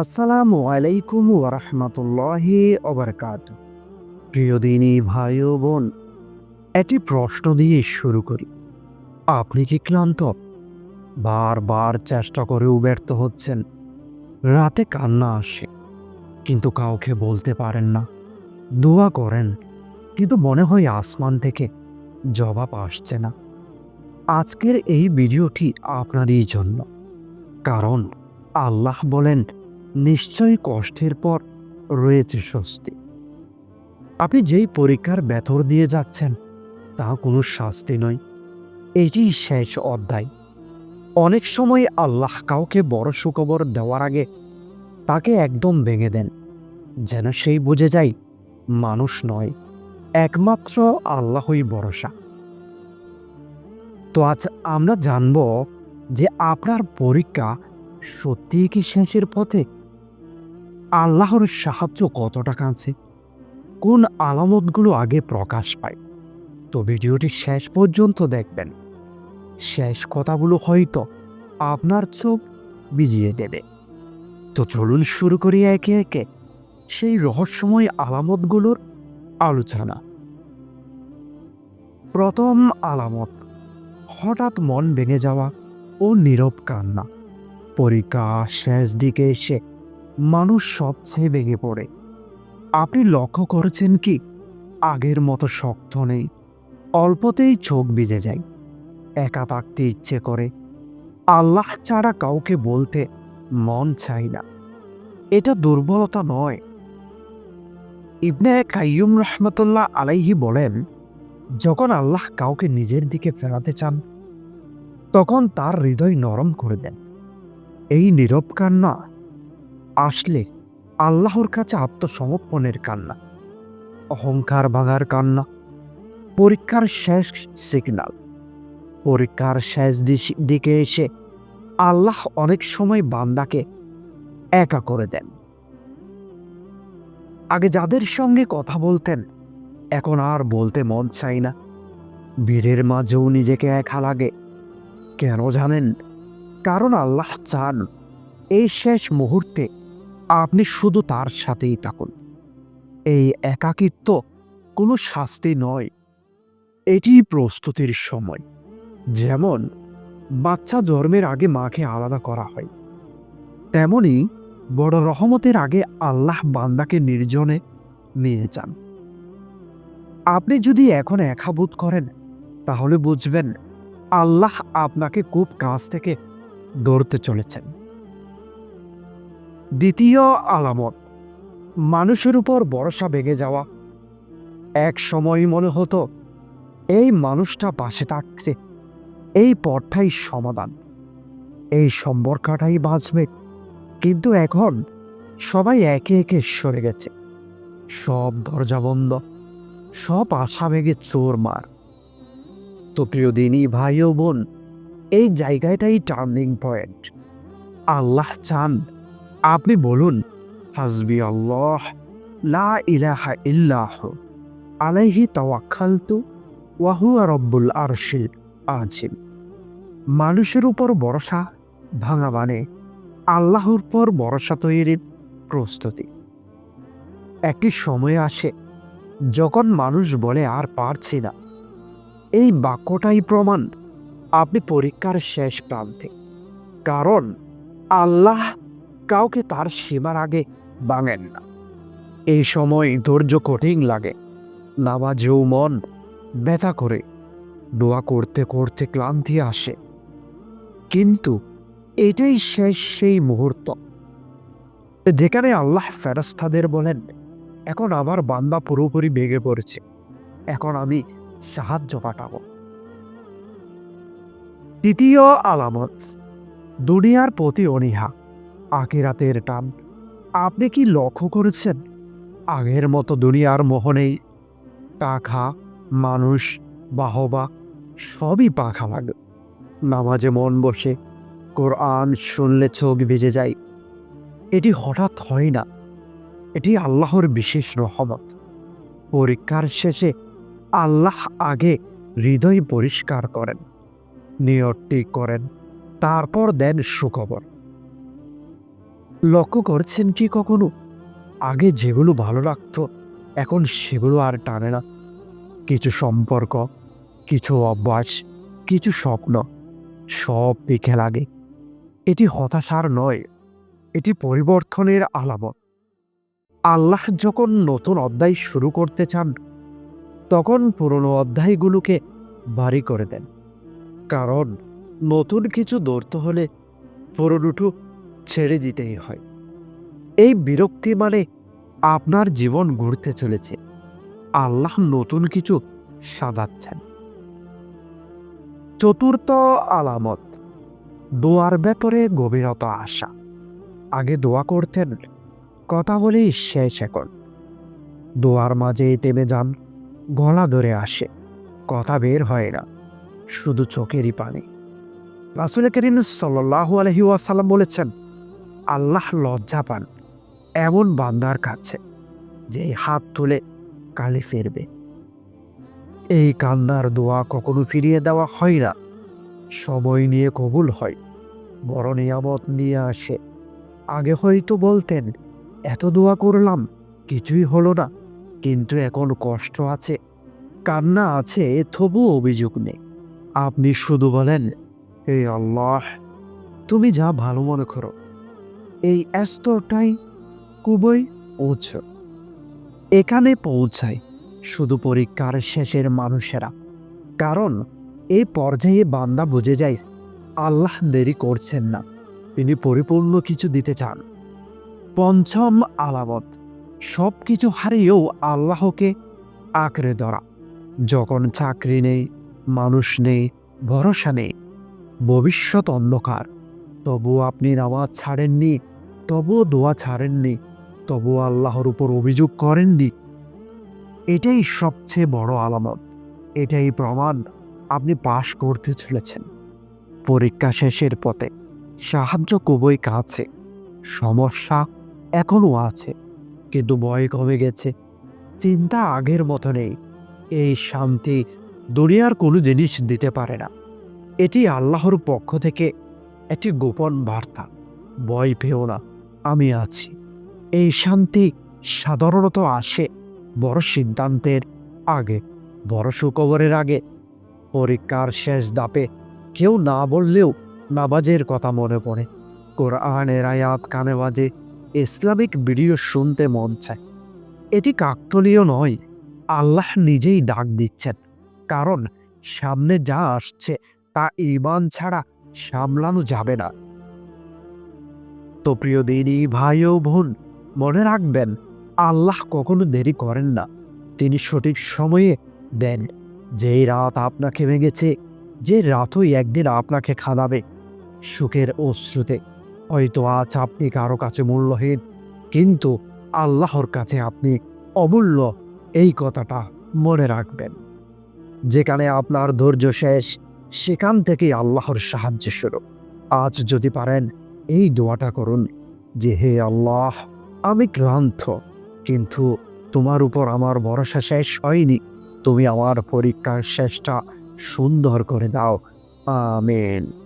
আসসালামু আলাইকুম ওরহমতুল্লাহি ওবরকাত প্রিয় দিনী ভাই ও বোন, একটি প্রশ্ন দিয়ে শুরু করি। আপনি কি ক্লান্ত? বারবার চেষ্টা করেও ব্যর্থ হচ্ছেন। রাতে কান্না আসে, কিন্তু কাউকে বলতে পারেন না। দোয়া করেন, কিন্তু মনে হয় আসমান থেকে জবাব আসছে না। আজকের এই ভিডিওটি আপনারই জন্য। কারণ আল্লাহ বলেন নিশ্চয়ই কষ্টের পর রয়েছে স্বস্তি। আপনি যেই পরীক্ষার ব্যথর দিয়ে যাচ্ছেন, তা কোনো শাস্তি নয়। এটি শেষ অধ্যায়। অনেক সময় আল্লাহ কাউকে বড় সুখবর দেওয়ার আগে তাকে একদম ভেঙে দেন, যেন সেই বুঝে যায়, মানুষ নয়, একমাত্র আল্লাহই ভরসা। তো আজ আমরা জানব যে আপনার পরীক্ষা সত্যিই কি শেষের পথে আল্লাহর সাহায্য কতটা কাছে কোন আলামতগুলো আগে প্রকাশ পায়? তো ভিডিওটি শেষ পর্যন্ত দেখবেন। শেষ কথাগুলো হয়তো আপনার চোখ বিজিয়ে দেবে। তো চলুন শুরু করি একে একে সেই রহস্যময় আলামতগুলোর আলোচনা। প্রথম আলামত, হঠাৎ মন ভেঙে যাওয়া ও নীরব কান্না। পরীক্ষা শেষ দিকে এসে মানুষ সবচেয়ে ভেঙে পড়ে। আপনি লক্ষ্য করেছেন কি? আগের মতো শক্ত নেই। অল্পতেই চোখ ভিজে যায়। একা থাকতে ইচ্ছে করে। আল্লাহ ছাড়া কাউকে বলতে মন চাই না। এটা দুর্বলতা নয়। ইবনে কাইয়ুম রহমতুল্লাহ আলাইহি বলেন, যখন আল্লাহ কাউকে নিজের দিকে ফেরাতে চান, তখন তার হৃদয় নরম করে দেন। এই নীরব কান্না আসলে আল্লাহর কাছে আত্মসমর্পণের কান্না, অহংকার ভাঙার কান্না, পরীক্ষার শেষ সিগনাল পরীক্ষার শেষ দিকে এসে আল্লাহ অনেক সময় বান্দাকে একা করে দেন। আগে যাদের সঙ্গে কথা বলতেন, এখন আর বলতে মন চাই না। বীরের মাঝেও নিজেকে একা লাগে। কেন জানেন? কারণ আল্লাহ চান এই শেষ মুহূর্তে আপনি শুধু তার সাথেই থাকুন। এই একাকিত্ব কোনো শাস্তি নয়। এটি প্রস্তুতির সময়। যেমন, বাচ্চা জন্মের আগে মাকে আলাদা করা হয়। তেমনি, বড় রহমতের আগে আল্লাহ বান্দাকে নির্জনে নিয়ে যান। আপনি যদি এখন একা বোধ করেন, তাহলে বুঝবেন, আল্লাহ আপনাকে খুব কাছ থেকে ধরতে চলেছেন। দ্বিতীয় আলামত, মানুষের উপর ভরসা বেগে যাওয়া। এক সময় মনে হতো, এই মানুষটা পাশে থাকছে, এই পথটাই সমাধান। এই সম্পর্কটাই বাঁচবে। কিন্তু এখন সবাই একে একে সরে গেছে। সব দরজা বন্ধ, সব আশা বেগে চোর মার। তো প্রিয় দিনই ভাই ও বোন, এই জায়গাটাই টার্নিং পয়েন্ট আল্লাহ চান আপনি বলুন, হাসবি আল্লাহ, লা ইলাহা ইল্লাহ, আলাইহি তাওয়াক্কালতু ওয়াহুয়া রব্বুল আরশিল আজিম মানুষের উপর ভরসা ভাঙা মানে আল্লাহর পর ভরসা তৈরির প্রস্তুতি। একটি সময় আসে, যখন মানুষ বলে, আর পারছি না। এই বাক্যটাই প্রমাণ আপনি পরীক্ষার শেষ প্রান্তে। কারণ আল্লাহ কাউকে তার সীমার আগে বাঙেন না। এই সময় ধৈর্য কঠিন লাগে। নামাজেও মন ব্যথা করে। দোয়া করতে করতে ক্লান্তি আসে। কিন্তু এটাই শেষ সেই মুহূর্ত। যেখানে আল্লাহ ফেরাস্তাদের বলেন, এখন আমার বান্দা পুরোপুরি বেগে পড়েছে। এখন আমি সাহায্য পাঠাবো। তৃতীয় আলামত, দুনিয়ার প্রতি অনীহা। আখিরাতের টান। আপনি কি লক্ষ্য করেছেন? আগের মতো দুনিয়ার মোহনেই টাকা, মানুষ, বাহবা, সবই পাখা লাগ নামাজে মন বসে, কোরআন শুনলে চোখ ভিজে যায়। এটি হঠাৎ হয় না। এটি আল্লাহর বিশেষ রহমত। পরীক্ষার শেষে আল্লাহ আগে হৃদয় পরিষ্কার করেন, নিয়ত ঠিক করেন, তারপর দেন সুখবর। লক্ষ্য করছেন কি কখনো? আগে যেগুলো ভালো লাগতো, এখন সেগুলো আর টানে না। কিছু সম্পর্ক, কিছু অভ্যাস, কিছু স্বপ্ন, সব পিখে লাগে। এটি হতাশার নয়, এটি পরিবর্তনের আলামত। আল্লাহ যখন নতুন অধ্যায় শুরু করতে চান, তখন পুরনো অধ্যায়গুলোকে ভারী করে দেন। কারণ নতুন কিছু ধরতে হলে পুরনোটু ছেড়ে দিতেই হয়। এই বিরক্তি মানে আপনার জীবন ঘুরতে চলেছে। আল্লাহ নতুন কিছু সাজাচ্ছেন। চতুর্থ আলামত, দোয়ার ভেতরে গভীরতা আসা। আগে দোয়া করতেন, কথা বলেই শেষ এখন। দোয়ার মাঝে তেমে যান, গলা ধরে আসে, কথা বের হয় না, শুধু চোখেরই পানি। রাসুল করিম সাল্লাহু আলহি ওয়াসাল্লাম বলেছেন আল্লাহ লজ্জা পান এমন বান্দার কাছে যে হাত তুলে কালে ফিরবে। এই কান্নার দোয়া কখনো ফিরিয়ে দেওয়া হয় না। সময় নিয়ে কবুল হয়, বড় নিয়ামত নিয়ে আসে। আগে হয়তো বলতেন, এত দোয়া করলাম, কিছুই হলো না, কিন্তু এখন কষ্ট আছে, কান্না আছে তবু অভিযোগ নেই। আপনি শুধু বলেন এই আল্লাহ, তুমি যা ভালো মনে করো এই স্তরটাই খুবই উচ্চ এখানে পৌঁছায় শুধু পরীক্ষার শেষের মানুষেরা। কারণ এই পর্যায়ে বান্দা বুঝে যায়, আল্লাহ দেরি করছেন না, তিনি পরিপূর্ণ কিছু দিতে চান। পঞ্চম আলামত সব কিছু হারিয়েও আল্লাহকে আঁকড়ে ধরা। যখন চাকরি নেই, মানুষ নেই, ভরসা নেই, ভবিষ্যৎ অন্ধকার, তবুও আপনি নামাজ ছাড়েননি তবুও দোয়া ছাড়েননি, তবুও আল্লাহর উপর অভিযোগ করেননি। এটাই সবচেয়ে বড় আলামত, এটাই প্রমাণ আপনি পাশ করতে চলেছেন। পরীক্ষা শেষের পথে সাহায্য খুবই কাছে, সমস্যা এখনও আছে, কিন্তু ভয় কমে গেছে, চিন্তা আগের মতো নেই, এই শান্তি দুনিয়ার কোনো জিনিস দিতে পারে না। এটি আল্লাহর পক্ষ থেকে একটি গোপন বার্তা, ভয় পেও না। আমি আছি। এই শান্তি সাধারণত আসে বড় সিদ্ধান্তের আগে, বড় সুখবরের আগে। পরীক্ষার শেষ দাপে কেউ না বললেও নামাজের কথা মনে পড়ে। কোরআনের আয়াত কানে বাজে, ইসলামিক ভিডিও শুনতে মন চায়। এটি কাকতলীয় নয়, আল্লাহ নিজেই ডাক দিচ্ছেন। কারণ সামনে যা আসছে তা ইমান ছাড়া সামলানো যাবে না। তো প্রিয় দিনী ভাই ও বোন, মনে রাখবেন, আল্লাহ কখনো দেরি করেন না। তিনি সঠিক সময়ে দেন। যেই রাত আপনাকে ভেঙেছে, যে রাতই একদিন আপনাকে খাদাবে সুখের অশ্রুতে, হয়তো আজ আপনি কারও কাছে মূল্যহীন, কিন্তু আল্লাহর কাছে আপনি অমূল্য, এই কথাটা মনে রাখবেন। যেখানে আপনার ধৈর্য শেষ, সেখান থেকেই আল্লাহর সাহায্য শুরু। আজ যদি পারেন এই দোয়াটা করুন যে, হে আল্লাহ, আমি ক্লান্ত, কিন্তু তোমার উপর আমার ভরসা শেষ হয়নি। তুমি আমার পরীক্ষার শেষটা সুন্দর করে দাও। আমেন।